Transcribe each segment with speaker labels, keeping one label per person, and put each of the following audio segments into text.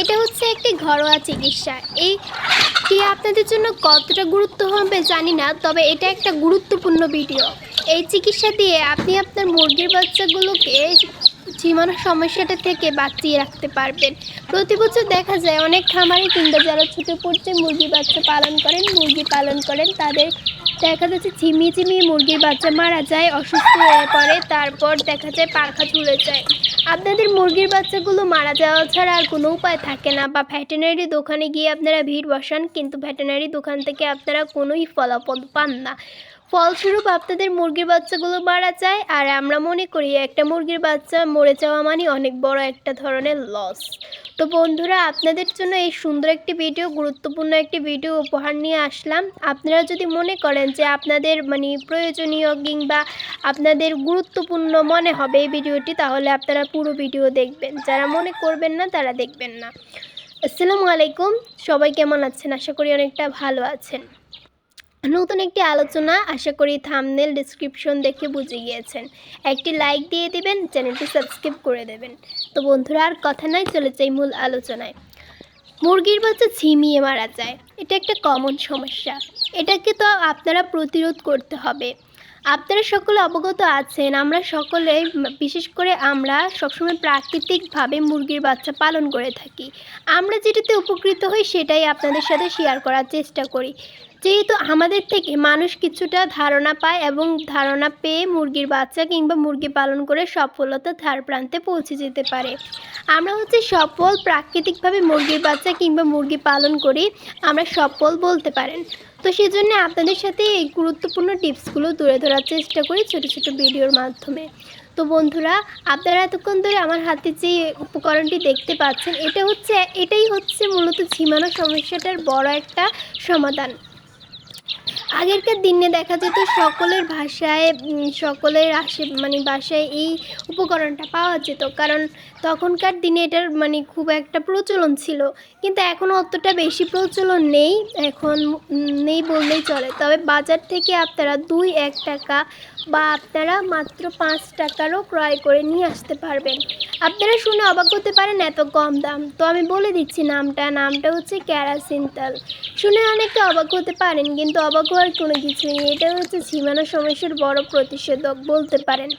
Speaker 1: এটা হচ্ছে একটি ঘরোয়া চিকিৎসা। এই এইটি আপনাদের জন্য কতটা গুরুত্ব হবে জানি না, তবে এটা একটা গুরুত্বপূর্ণ ভিডিও। এই চিকিৎসা দিয়ে আপনি আপনার মুরগির বাচ্চাগুলোকে ঝিমানোর সমস্যাটা থেকে বাঁচিয়ে রাখতে পারবেন। প্রতি বছর দেখা যায় অনেক খামারে কিংবা যারা ছোটো পর্যায়ে মুরগি বাচ্চা পালন করেন, মুরগি পালন করেন, তাদের দেখা যাচ্ছে ঝিমিয়ে ঝিমিয়ে মুরগির বাচ্চা মারা যায়, অসুস্থ হয়ে পড়ে, তারপর দেখা যায় পাখা ঝুলে যায়। আপনাদের মুরগির বাচ্চাগুলো মারা যাওয়া ছাড়া আর কোনো উপায় থাকে না। বা ভেটেনারি দোকানে গিয়ে আপনারা ভিড় বসান, কিন্তু ভেটেনারি দোকান থেকে আপনারা কোনোই ফলাফল পান না। ফলস্বরূপ আপনাদের মুরগির বাচ্চাগুলো মারা যায়, আর আমরা মনে করি একটা মুরগির বাচ্চা মরে যাওয়া মানে অনেক বড় একটা ধরনের লস তো বন্ধুরা, আপনাদের জন্য এই সুন্দর একটি ভিডিও গুরুত্বপূর্ণ একটি ভিডিও উপহার নিয়ে আসলাম। আপনারা যদি মনে করেন যে আপনাদের মানে প্রয়োজনীয় কিংবা আপনাদের গুরুত্বপূর্ণ মনে হবে এই ভিডিওটি তাহলে আপনারা পুরো ভিডিও দেখবেন। যারা মনে করবেন না, তারা দেখবেন না। আসসালামু আলাইকুম। সবাই কেমন আছেন? আশা করি অনেকটা ভালো আছেন। নতুন একটি আলোচনা, আশা করি থামনেল ডিসক্রিপশন দেখে বুঝে গিয়েছেন। একটি লাইক দিয়ে দিবেন চ্যানেলটি সাবস্ক্রাইব করে দেবেন। তো বন্ধুরা, আর কথা নয় চলে যাই মূল আলোচনায়। মুরগির বাচ্চা ঝিমিয়ে মারা যায়। এটা একটা কমন সমস্যা। এটাকে তো আপনারা প্রতিরোধ করতে হবে। আপনারা সকলে অবগত আছেন, আমরা সকলে, বিশেষ করে আমরা সবসময় প্রাকৃতিকভাবে মুরগির বাচ্চা পালন করে থাকি। আমরা যেটাতে উপকৃত হই, সেটাই আপনাদের সাথে শেয়ার করার চেষ্টা করি। যেহেতু আমাদের থেকে মানুষ কিছুটা ধারণা পায় এবং ধারণা পেয়ে মুরগির বাচ্চা কিংবা মুরগি পালন করে সফলতা ধার প্রান্তে পৌঁছে যেতে পারে। আমরা হচ্ছে সফল, প্রাকৃতিকভাবে মুরগির বাচ্চা কিংবা মুরগি পালন করি, আমরা সফল বলতে পারেন। তো সেই জন্য আপনাদের সাথে এই গুরুত্বপূর্ণ টিপসগুলো তুলে ধরার চেষ্টা করি ছোটো ছোটো ভিডিওর মাধ্যমে। তো বন্ধুরা, আপনারা এতক্ষণ ধরে আমার হাতে যে উপকরণটি দেখতে পাচ্ছেন, এটা হচ্ছে, এটাই হচ্ছে মূলত ঝিমানো সমস্যাটার বড় একটা সমাধান। আগেরকার দিনে দেখা যেত সকলের ভাষায় সকলের আশে মানে বাসায় এই উপকরণটা পাওয়া যেত। কারণ তখনকার দিনে এটার মানে খুব একটা প্রচলন ছিল। কিন্তু এখন অতটা বেশি প্রচলন নেই, এখন নেই বললেই চলে। তবে বাজার থেকে আপনারা দুই, এক টাকা বা আপনারা মাত্র পাঁচ টাকারও ক্রয় করে নিয়ে আসতে পারবেন। আপনারা শুনে অবাক হতে পারেন এত কম দাম। তো আমি বলে দিচ্ছি নামটা। নামটা হচ্ছে ক্যারাসিন তেল শুনে অনেকে অবাক হতে পারেন, কিন্তু অবাক হওয়ার কোনো কিছু নেই। এটা হচ্ছে ঝিমানো সমস্যার বড় প্রতিষেধক বলতে পারেন।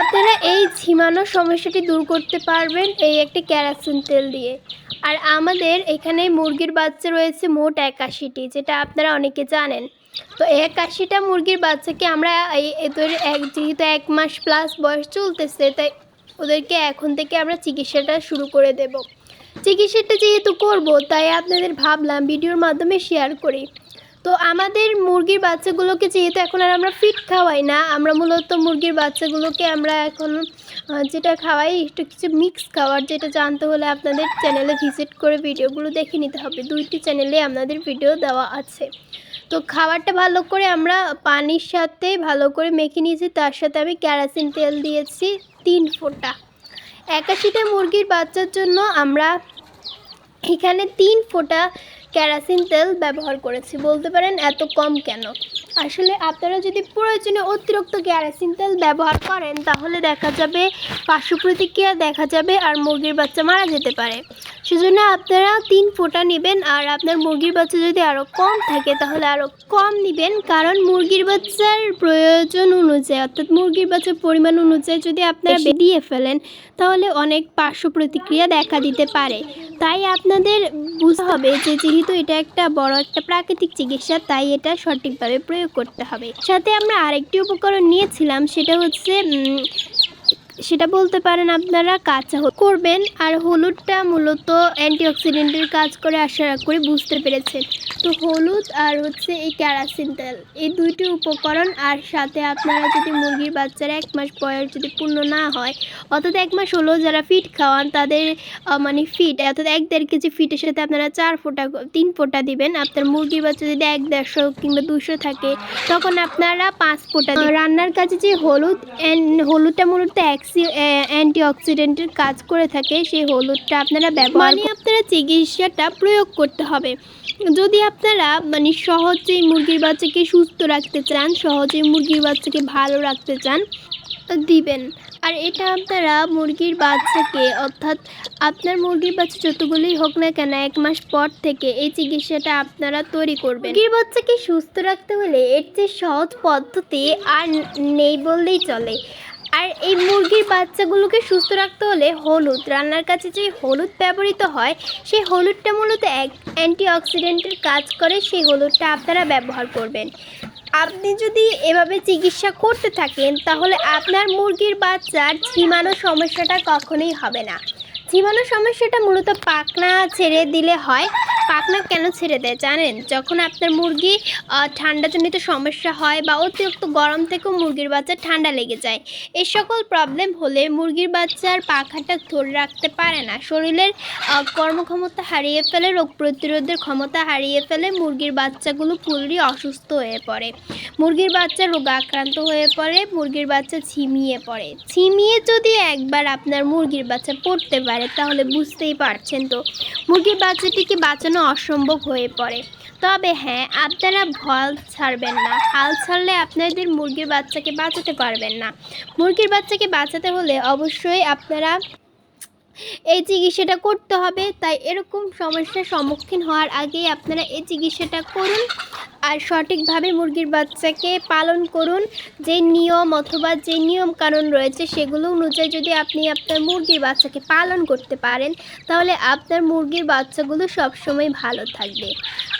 Speaker 1: আপনারা এই ঝিমানো সমস্যাটি দূর করতে পারবেন এই একটি ক্যারাসিন তেল দিয়ে। আর আমাদের এখানে মুরগির বাচ্চা রয়েছে মোট একাশিটি, যেটা আপনারা অনেকে জানেন। তো একাশিটা মুরগির বাচ্চাকে আমরা এই এদের এক, যেহেতু এক মাস প্লাস বয়স চলতেছে, তাই ওদেরকে এখন থেকে আমরা চিকিৎসাটা শুরু করে দেব। চিকিৎসাটা যেহেতু করব, তাই আপনাদের ভাবলাম ভিডিওর মাধ্যমে শেয়ার করি। তো আমাদের মুরগির বাচ্চাগুলোকে যেহেতু এখন আর আমরা ফিট খাওয়াই না, আমরা মূলত মুরগির বাচ্চাগুলোকে আমরা এখন যেটা খাওয়াই একটু কিছু মিক্স খাওয়ার, যেটা জানতে হলে আপনাদের চ্যানেলে ভিজিট করে ভিডিওগুলো দেখে নিতে হবে। দুইটি চ্যানেলে আপনাদের ভিডিও দেওয়া আছে। তো খাবারটা ভালো করে আমরা পানির সাথে ভালো করে মেখে নিয়েছি, তার সাথে আমি ক্যারাসিন তেল দিয়েছি তিন ফোঁটা। একাশিটা মুরগির বাচ্চার জন্য আমরা এখানে তিন ফোঁটা ক্যারাসিন তেল ব্যবহার করেছি। বলতে পারেন এত কম কেন? আসলে আপনারা যদি প্রয়োজনে অতিরিক্ত ক্যারাসিন তেল ব্যবহার করেন তাহলে দেখা যাবে পার্শ্ব প্রতিক্রিয়া দেখা যাবে আর মুরগির বাচ্চা মারা যেতে পারে। সেজন্য আপনারা তিন ফোঁটা নেবেন আর আপনার মুরগির বাচ্চা যদি আরও কম থাকে তাহলে আরও কম নেবেন। কারণ মুরগির বাচ্চার প্রয়োজন অনুযায়ী অর্থাৎ মুরগির বাচ্চার পরিমাণ অনুযায়ী যদি আপনারা দিয়ে ফেলেন তাহলে অনেক পার্শ্ব প্রতিক্রিয়া দেখা দিতে পারে। তাই আপনাদের বুঝতে হবে যে যেহেতু এটা একটা বড় একটা প্রাকৃতিক চিকিৎসা তাই এটা সঠিকভাবে প্রয়োগ করতে হবে। সাথে আমরা আরেকটি উপকরণ নিয়েছিলাম সেটা হচ্ছে সেটা বলতে পারেন আপনারা, কাঁচা করবেন আর হলুদটা মূলত অ্যান্টিঅক্সিডেন্টের কাজ করে আশা করি বুঝতে পেরেছেন তো হলুদ আর হচ্ছে এই ক্যারাসিন তেল, এই দুইটি উপকরণ আর সাথে আপনারা যদি মুরগির বাচ্চার এক মাস বয়স যদি পূর্ণ না হয়, অর্থাৎ এক মাস হলো যারা ফিট খাওয়ান তাদের মানে ফিট অর্থাৎ এক দেড় কেজি ফিটের সাথে আপনারা চার ফোঁটা তিন ফোঁটা দিবেন আপনার মুরগির বাচ্চা যদি এক দেড়শো কিংবা দুশো থাকে, তখন আপনারা পাঁচ ফোঁটা। রান্নার কাজে যে হলুদ হলুদটা মূলত অ্যান্টি অক্সিডেন্টের কাজ করে থাকে সেই হলুদটা আপনারা ব্যবহার মানে আপনারা চিকিৎসাটা প্রয়োগ করতে হবে। যদি আপনারা মানে সহজেই মুরগির বাচ্চাকে সুস্থ রাখতে চান সহজেই মুরগির বাচ্চাকে ভালো রাখতে চান দিবেন। আর এটা আপনারা মুরগির বাচ্চাকে অর্থাৎ আপনার মুরগির বাচ্চা যতগুলোই হোক না কেন এক মাস পর থেকে এই চিকিৎসাটা আপনারা তৈরি করবেন। মুরগির বাচ্চাকে সুস্থ রাখতে হলে এর চেয়ে সহজ পদ্ধতি আর নেই বললেই চলে। আর এই মুরগির বাচ্চাগুলোকে সুস্থ রাখতে হলে হলুদ, রান্নার কাছে যে হলুদ ব্যবহৃত হয়, সেই হলুদটা মূলত এক অ্যান্টিঅক্সিডেন্টের কাজ করে, সেই হলুদটা আপনারা ব্যবহার করবেন। আপনি যদি এভাবে চিকিৎসা করতে থাকেন, তাহলে আপনার মুরগির বাচ্চার ঝিমানো সমস্যাটা কখনোই হবে না। ঝিমানো সমস্যাটা মূলত পাকনা ছেড়ে দিলে হয়। পাকনা কেন ছেড়ে দেয় জানেন? যখন আপনার মুরগি ঠান্ডাজনিত সমস্যা হয় বা অতিরিক্ত গরম থেকেও মুরগির বাচ্চা ঠান্ডা লেগে যায়। এই সকল প্রবলেম হলে মুরগির বাচ্চার পাখাটা ধরে রাখতে পারে না। শরীরের কর্মক্ষমতা হারিয়ে ফেলে, রোগ প্রতিরোধের ক্ষমতা হারিয়ে ফেলে মুরগির বাচ্চাগুলো পুরোই অসুস্থ হয়ে পড়ে। মুরগির বাচ্চা রোগ আক্রান্ত হয়ে পড়ে, মুরগির বাচ্চা ছিমিয়ে পড়ে। ছিমিয়ে যদি একবার আপনার মুরগির বাচ্চা পড়তে পারে, তাহলে বুঝতেই পারছেন তো, মুরগির বাচ্চাটিকে বাঁচানো অসম্ভব হয়ে পড়ে। তবে হ্যাঁ আপনারা ভয় ছাড়বেন না। হাল ছাড়লে আপনাদের মুরগির বাচ্চাকে বাঁচাতে পারবেন না। মুরগির বাচ্চাকে বাঁচাতে হলে অবশ্যই আপনারা এই চিকিৎসাটা করতে হবে। তাই এরকম সমস্যার সম্মুখীন হওয়ার আগেই আপনারা এই চিকিৎসাটা করুন। আর সঠিকভাবে মুরগির বাচ্চাকে পালন করুন। যে নিয়ম অথবা যে নিয়ম কানুন রয়েছে সেগুলো অনুযায়ী যদি আপনি আপনার মুরগির বাচ্চাকে পালন করতে পারেন, তাহলে আপনার মুরগির বাচ্চাগুলো সবসময় ভালো থাকবে।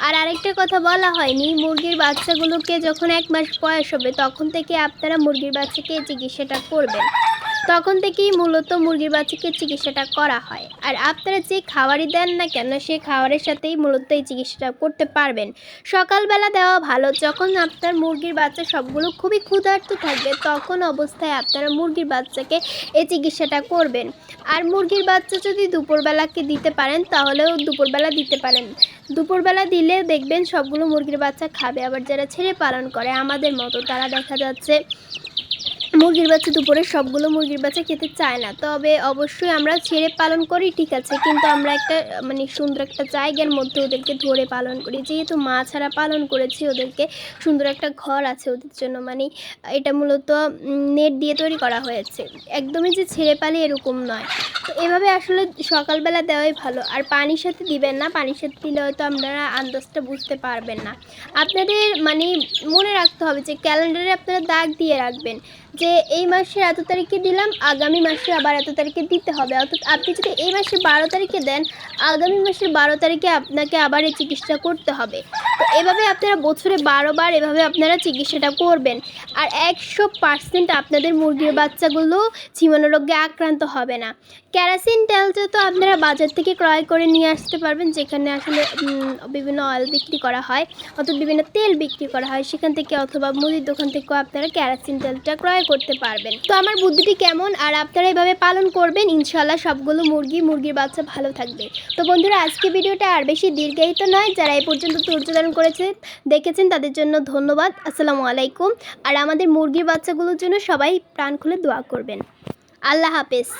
Speaker 1: আর আরেকটা কথা বলা হয়নি, মুরগির বাচ্চাগুলোকে যখন এক মাস বয়স হবে, তখন থেকে আপনারা মুরগির বাচ্চাকে চিকিৎসাটা করবেন। তখন থেকেই মূলত মুরগির বাচ্চাকে চিকিৎসাটা করা হয়। আর আপনারা যে খাবারই দেন না কেন, সেই খাবারের সাথেই মূলত এই চিকিৎসাটা করতে পারবেন। সকালবেলা দেওয়া ভালো, যখন আপনার মুরগির বাচ্চা সবগুলো খুবই ক্ষুধার্ত থাকবে, তখন অবস্থায় আপনারা মুরগির বাচ্চাকে এই চিকিৎসাটা করবেন। আর মুরগির বাচ্চা যদি দুপুরবেলাকে দিতে পারেন, তাহলেও দুপুরবেলা দিতে পারেন। দুপুরবেলা দিলে দেখবেন সবগুলো মুরগির বাচ্চা খাবে। আবার যারা ছেড়ে পালন করে, আমাদের মতো তারা দেখা যাচ্ছে মুরগির বাচ্চা, দুপুরে সবগুলো মুরগির বাচ্চা খেতে চায় না। তবে অবশ্যই আমরা ছেড়ে পালন করি, ঠিক আছে। কিন্তু আমরা একটা মানে সুন্দর একটা জায়গার মধ্যে ওদেরকে ধরে পালন করি। যেহেতু মা ছাড়া পালন করেছি, ওদেরকে সুন্দর একটা ঘর আছে ওদের জন্য। মানে এটা মূলত নেট দিয়ে তৈরি করা হয়েছে। একদমই যে ছেড়ে পালি এরকম নয়। তো এভাবে আসলে সকালবেলা দেওয়াই ভালো। আর পানির সাথে দিবেন না। পানির সাথে দিলে হয়তো আপনারা আন্দাজটা বুঝতে পারবেন না। আপনাদের মানে মনে রাখতে হবে যে ক্যালেন্ডারে আপনারা দাগ দিয়ে রাখবেন। যে এই মাসের এত তারিখে দিলাম, আগামী মাসে আবার এত তারিখে দিতে হবে। অর্থাৎ আপনি যদি এই মাসের বারো তারিখে দেন, আগামী মাসের বারো তারিখে আপনাকে আবার এই চিকিৎসা করতে হবে। তো এভাবে আপনারা বছরে বারোবার এভাবে আপনারা চিকিৎসাটা করবেন। আর একশো পার্সেন্ট আপনাদের মুরগির বাচ্চাগুলো ঝিমানো রোগে আক্রান্ত হবে না। ক্যারাসিন তেলটা তো আপনারা বাজার থেকে ক্রয় করে নিয়ে আসতে পারবেন, যেখানে আসলে বিভিন্ন অয়েল বিক্রি করা হয় অথবা বিভিন্ন তেল বিক্রি করা হয়। সেখান থেকে অথবা মুদির দোকান থেকেও আপনারা ক্যারাসিন তেলটা ক্রয় করতে পারবেন। তো আমার বুদ্ধিটি কেমন আর আপনারা এভাবে পালন করবেন ইনশাল্লাহ সবগুলো মুরগি, মুরগির বাচ্চা ভালো থাকবে। তো বন্ধুরা, আজকে ভিডিওটা আর বেশি দীর্ঘায়িত নয়। যারা এ পর্যন্ত ধৈর্য ধারণ করেছে, দেখেছেন, তাদের জন্য ধন্যবাদ। আসসালামু আলাইকুম। আর আমাদের মুরগির বাচ্চাগুলোর জন্য সবাই প্রাণ খুলে দোয়া করবেন। আল্লাহ হাফেজ।